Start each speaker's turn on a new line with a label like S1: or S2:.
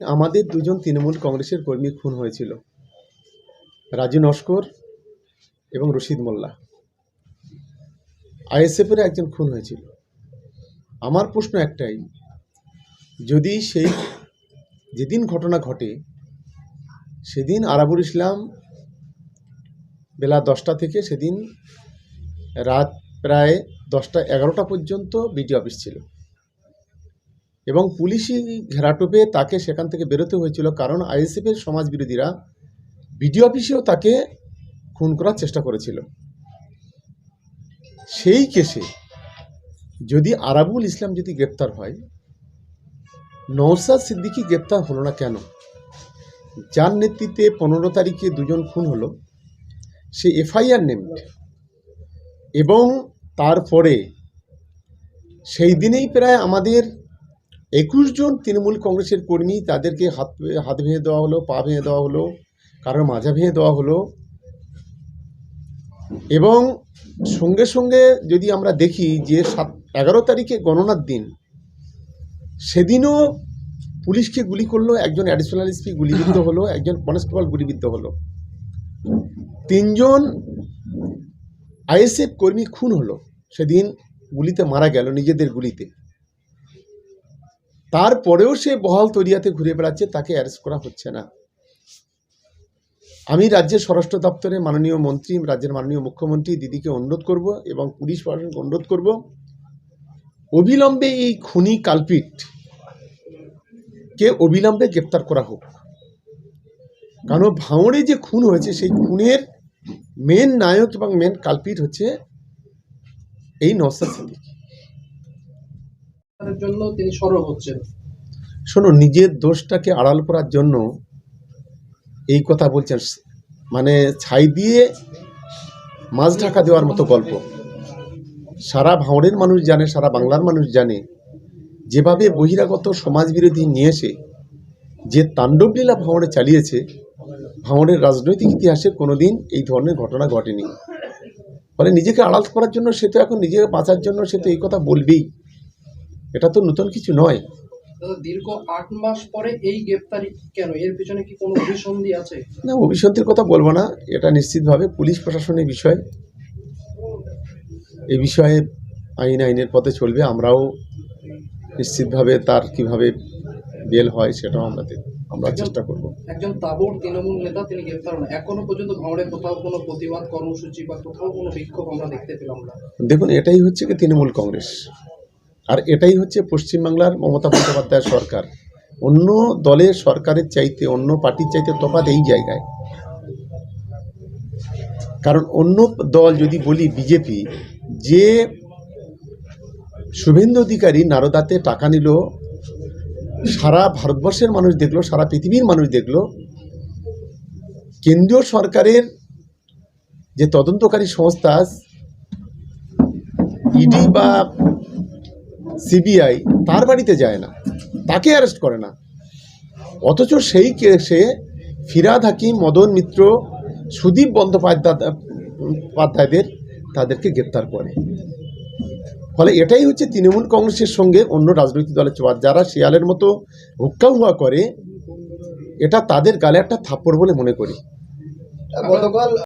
S1: আমাদের দুজন তৃণমূল কংগ্রেসের কর্মী খুন হয়েছিল। রাজু নস্কর এবং রশিদ মোল্লা। আইএসএফের একজন খুন হয়েছিল। আমার প্রশ্ন একটাই, যদি সেই যেদিন ঘটনা ঘটে, সেদিন আরাবুল ইসলাম বেলা দশটা থেকে সেদিন রাত প্রায় দশটা এগারোটা পর্যন্ত বিডি অফিস ছিল। এবং পুলিশি ঘেরাটোপে তাকে সেখান থেকে বেরোতে হয়েছিল কারণ আইএসএফের সমাজ বিরোধীরা বিডি অফিসেও তাকে খুন করার চেষ্টা করেছিল। সেই কেসে যদি আরাবুল ইসলাম যদি গ্রেপ্তার হয় নওসাদ সিদ্দিকী গ্রেপ্তার হলো না কেন? যার নেতৃত্বে পনেরো তারিখে দুজন খুন হলো, সে এফআইআর নেমড এবং তারপরে সেই দিনেই প্রায় আমাদের একুশ জন তৃণমূল কংগ্রেসের কর্মী তাদেরকে হাত হাত ভেঙে দেওয়া হলো পা ভেঙে দেওয়া হলো কারোর মাজা ভেঙে দেওয়া হলো। এবং সঙ্গে সঙ্গে যদি আমরা দেখি যে সাত এগারো তারিখে গণনার দিন সেদিনও পুলিশকে গুলি করল একজন অ্যাডিশনাল এসপি গুলিবিদ্ধ হলো একজন কনস্টেবল গুলিবিদ্ধ হলো। তিনজন আইএসএফ কর্মী খুন হলো সেদিন গুলিতে মারা গেল নিজেদের গুলিতে। তারপরেও সে বহাল তরিয়াতে ঘুরে বেড়াচ্ছে, তাকে অ্যারেস্ট করা হচ্ছে না। আমি রাজ্যের স্বরাষ্ট্র দপ্তরে মাননীয় মন্ত্রী, রাজ্যের মাননীয় মুখ্যমন্ত্রী, দিদিকে অনুরোধ করব এবং পুলিশ প্রশাসনকে অনুরোধ করব, অবিলম্বে এই খুনি কালপিট কে অবিলম্বে গ্রেপ্তার করা হোক। কারণ ভাঙড়ে যে খুন হয়েছে, সেই খুনের মেন নায়ক এবং মেন কালপিট হচ্ছে এই নওসাদ সিদ্দিকী।
S2: জন্য তিনি সরব হচ্ছেন।
S1: শোনো, নিজের দোষটাকে আড়াল করার জন্য এই কথা বলছেন। মানে ছাই দিয়ে মাছ ঢাকা দেওয়ার মতো গল্প। সারা ভাঁড়ের মানুষ জানে, সারা বাংলার মানুষ জানে, যেভাবে বহিরাগত সমাজবিরোধী নিয়ে এসে যে তাণ্ডবলীলা ভাঁড়ে চালিয়েছে, ভাঁড়ের রাজনৈতিক ইতিহাসে কোনোদিন এই ধরনের ঘটনা ঘটেনি। ফলে নিজেকে আড়াল করার জন্য সে তো এখন নিজেকে বাঁচার জন্য সে তো এই কথা বলবেই। এটা তো নতুন কিছু নয়।
S2: দীর্ঘ আট মাস পরে এই গ্রেপ্তারি কেন? এর পিছনে কি কোনো অভিসন্ধি আছে?
S1: না অভিসন্ধির কথা বলব না। এটা নিশ্চিতভাবে পুলিশ প্রশাসনের বিষয়। এই বিষয়ে আইন আইনের পথে চলবে। আমরাও নিশ্চিতভাবে তার কীভাবে বেল হয় সেটাও আমরা আমরা চেষ্টা করব।
S2: একজন তাবর তৃণমূল নেতা তিনি গ্রেপ্তার হন। এখনও পর্যন্ত ভাঙড়ে কোথাও কোনো প্রতিবাদ কর্মসূচি বা কোথাও কোনো বিক্ষোভ আমরা দেখতে পেলাম না।
S1: দেখুন এটাই হচ্ছে কি তৃণমূল কংগ্রেস। আর এটাই হচ্ছে পশ্চিমবাংলার মমতা বন্দ্যোপাধ্যায় সরকার। অন্য দলের সরকারের চাইতে, অন্য পার্টির চাইতে তফাৎ এই জায়গায়। কারণ অন্য দল যদি বলি বিজেপি, যে শুভেন্দু অধিকারী নারদাতে টাকা নিল, সারা ভারতবর্ষের মানুষ দেখল, সারা পৃথিবীর মানুষ দেখল, কেন্দ্রীয় সরকারের যে তদন্তকারী সংস্থা, ইডি বা সিবিআই তার বাড়িতে যায় না, তাকে অ্যারেস্ট করে না। অথচ সেই কেসে ফিরাদ হাকিম, মদন মিত্র, সুদীপ বন্দ্যোপাধ্যায় পাধ্যায়দের তাদেরকে গ্রেপ্তার করে। ফলে এটাই হচ্ছে তৃণমূল কংগ্রেসের সঙ্গে অন্য রাজনৈতিক দলের যারা শিয়ালের মতো হুক্কা হুয়া করে, এটা তাদের গালে একটা থাপ্পড় বলে মনে করি।
S3: গতকাল